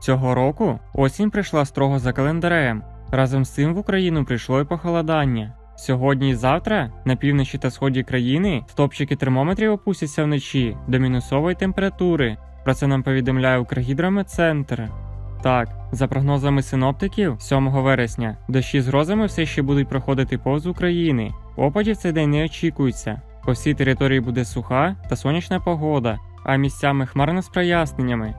Цього року осінь прийшла строго за календарем. Разом з цим в Україну прийшло і похолодання. Сьогодні і завтра на півночі та сході країни стопчики термометрів опустяться вночі до мінусової температури. Про це нам повідомляє Укргідрометцентр. Так, за прогнозами синоптиків, 7 вересня дощі з грозами все ще будуть проходити повз України. Опадів цей день не очікується. По всій території буде суха та сонячна погода, а місцями хмарно з проясненнями.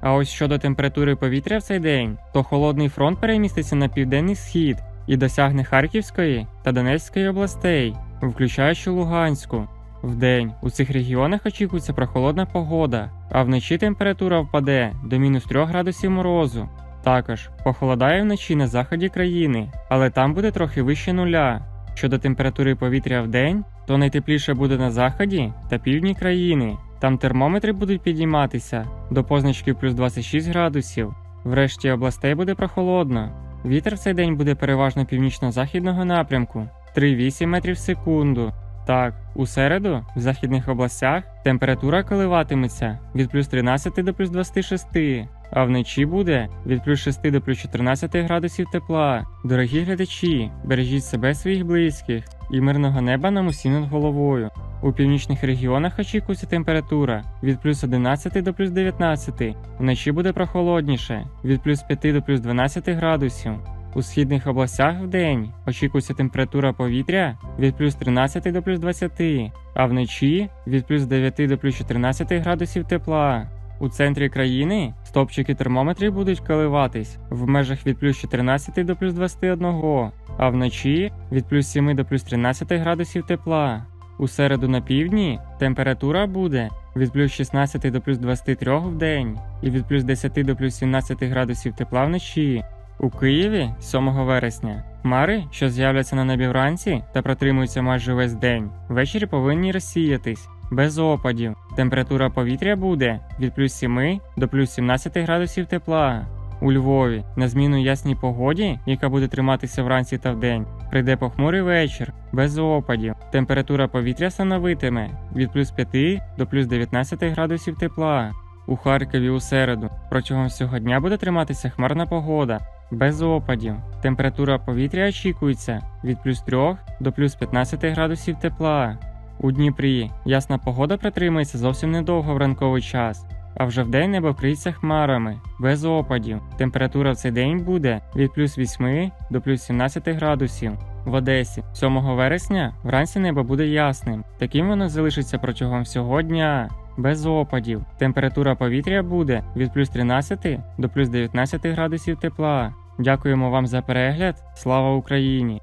А ось щодо температури повітря в цей день, то холодний фронт переміститься на південний схід і досягне Харківської та Донецької областей, включаючи Луганську. Вдень у цих регіонах очікується прохолодна погода, а вночі температура впаде до мінус 3 градусів морозу. Також похолодає вночі на заході країни, але там буде трохи вище нуля. Щодо температури повітря в день, то найтепліше буде на заході та півдні країни. Там термометри будуть підійматися до позначки плюс 26 градусів. Врешті областей буде прохолодно. Вітер в цей день буде переважно північно-західного напрямку 3,8 метрів в секунду. Так, у середу в західних областях температура коливатиметься від плюс 13 до плюс 26, а вночі буде від плюс 6 до плюс 14 градусів тепла. Дорогі глядачі, бережіть себе своїх близьких і мирного неба нам усім над головою. У північних регіонах очікується температура від плюс 11 до плюс 19, вночі буде прохолодніше від плюс 5 до плюс 12 градусів. У східних областях вдень очікується температура повітря від плюс 13 до плюс 20, а вночі від плюс 9 до плюс 14 градусів тепла. У центрі країни стопчики термометрів будуть коливатись в межах від плюс 14 до плюс 21, а вночі від плюс 7 до плюс 13 градусів тепла. У середу на півдні температура буде від плюс 16 до плюс 23 в день і від плюс 10 до плюс 17 градусів тепла вночі. У Києві 7 вересня хмари, що з'являться на небі вранці та протримуються майже весь день, ввечері повинні розсіятись без опадів. Температура повітря буде від плюс 7 до плюс 17 градусів тепла. У Львові на зміну ясній погоді, яка буде триматися вранці та вдень, прийде похмурий вечір без опадів. Температура повітря становитиме від плюс 5 до плюс 19 градусів тепла. У Харкові у середу протягом всього дня буде триматися хмарна погода без опадів. Температура повітря очікується від плюс 3 до плюс 15 градусів тепла. У Дніпрі ясна погода протримається зовсім недовго в ранковий час, а вже вдень небо вкриється хмарами, без опадів. Температура в цей день буде від плюс 8 до плюс 17 градусів. В Одесі 7 вересня вранці небо буде ясним. Таким воно залишиться протягом всього дня. Без опадів. Температура повітря буде від плюс 13 до плюс 19 градусів тепла. Дякуємо вам за перегляд. Слава Україні!